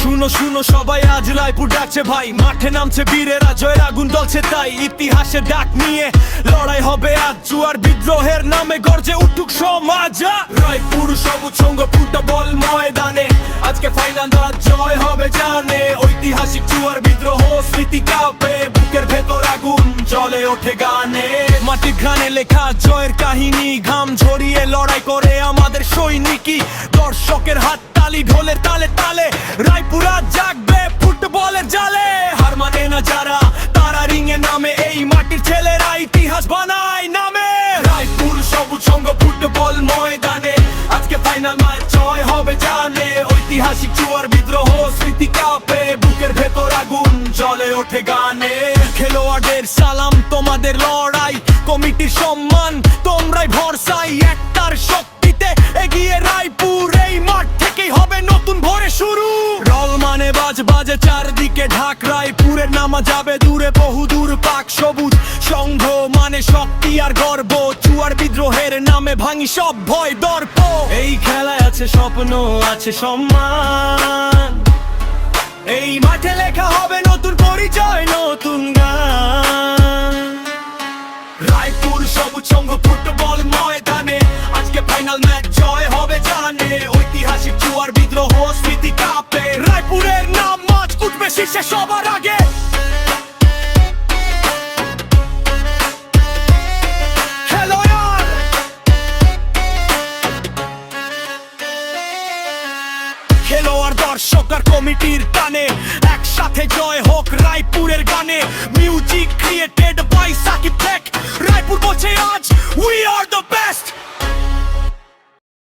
শুনো শুনো, সবাই আজ রায়পুর ডাকছে ভাই। মাঠে নামছে বীরেরা, জয়ের আগুন জ্বলছে তাই ইতিহাসে ডাক নিয়ে লড়াই হবে আজ। জুয়ার বিদ্রোহের নামে গর্জে উঠুক সমাজ। রায়পুর সবুজ সঙ্গ ফুটবল ময়দানে। আজকে ফাইনাল রাত জয় হবে জানে। ঐতিহাসিক জুয়ার বিদ্রোহ স্মৃতি কাঁপে, বুকের ভেতর আগুন জলে ওঠে গানে। মাটির ঘানে লেখা জয়ের কাহিনী, ঘাম আমাদের সৈনিকই দর্শকের হাত তালি, ঢোলের তালে তালে। রায়পুরা জাগবে ফুটবলের জালে। হার মানে না যারা, তারা রিঙে নামে। এই মাটির ছেলেরা ইতিহাস বানায় নামে। রায়পুর সবুজ সঙ্গ ফুটবল ময়দানে। আজকে ফাইনাল ম্যাচ জয় হবে জানে। ঐতিহাসিক জুয়ার বিদ্রোহ স্মৃতি কাঁপে। বুকের ভেতর আগুন জলে ওঠে গানে। খেলোয়াড়দের সালাম, তোমাদের লড়াই। কমিটির সম্মান, তোমরাই ভরসাই। একটার শক্তিতে এগিয়ে বাজ বাজে চারদিকে ঢাক, রায়পুরের নামা যাবে দূরে, বহু দূর পাক, সবুজ সংঘ মানে শক্তি আর গর্ব। চুয়ার বিদ্রোহের নামে ভাঙি সব ভয়, দর্প। এই খেলায় আছে স্বপ্ন, আছে সম্মান। এই মাঠে লেখা হবে নতুন পরিচয়, নতুন গান। রায়পুর সবুজ সংঘ ফুটবল ময়দানে, আজকে ফাইনাল ম্যাচ সবার আগে। খেলোয়াড় দর্শক আর কমিটির টানে একসাথে জয় হোক রায়পুর